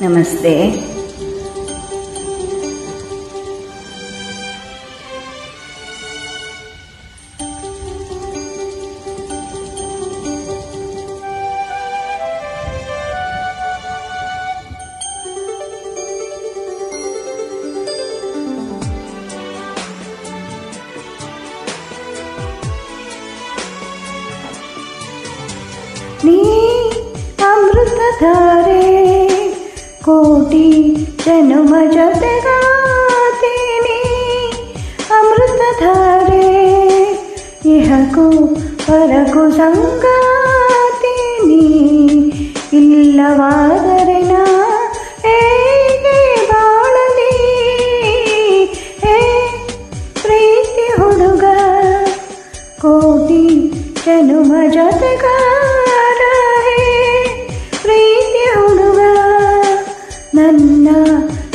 Namaste. Nih, amrutadari. కోటి జనుమ జతగా అమృతధారే ఇహకు పరకు సంగా ನನ್ನ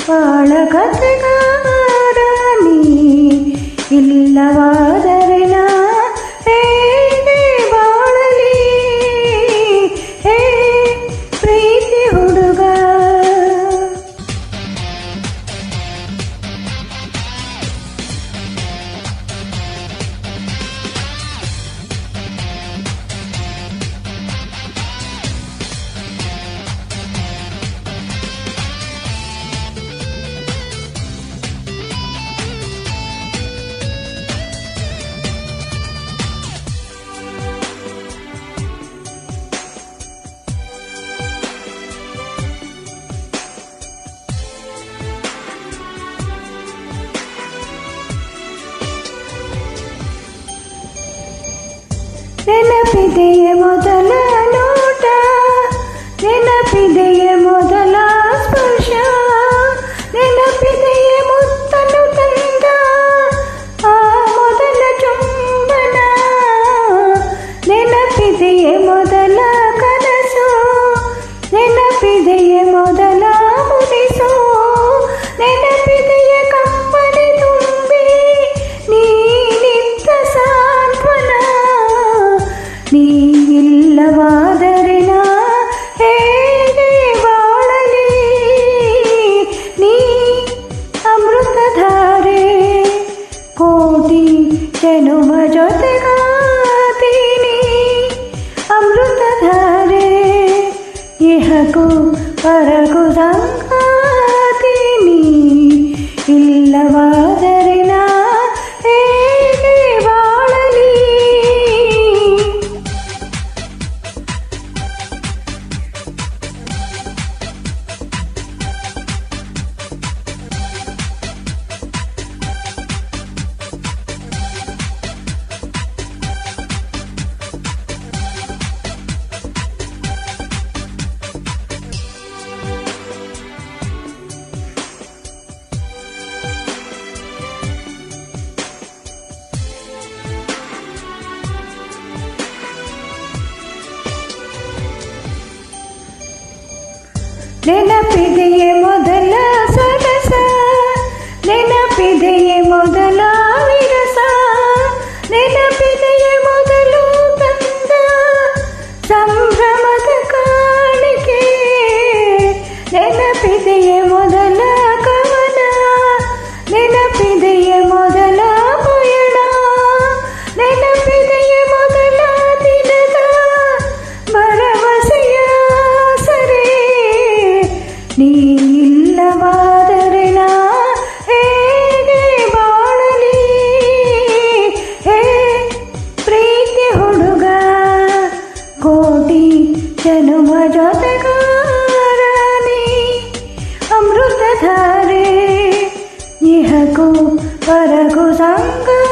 ಬಾಳ ಕಥೆಗಾರ ನೀ ಇಲ್ಲವಾದರೆ ನೆನಪಿದೆಯೇ ಮೊದಲ ನೋಟ ನೆನಪಿದೆಯೇ ಮೊದಲ ಸ್ಪರ್ಶ ನೆನಪಿದೆಯೇ ಮುತ್ತಲು ತಂದ ಆ ಮೊದಲ ಚುಂಬನ ನೆನಪಿದೆಯೇ ಮೊದಲ যেন মজতে গাতিনি অমৃতধারে ইহকো পরগো ನೆನಪಿದೆಯೇ ಮೊದಲ జనుమ జోతగారాని అమృతధారే ఇహకు పరకు సంగా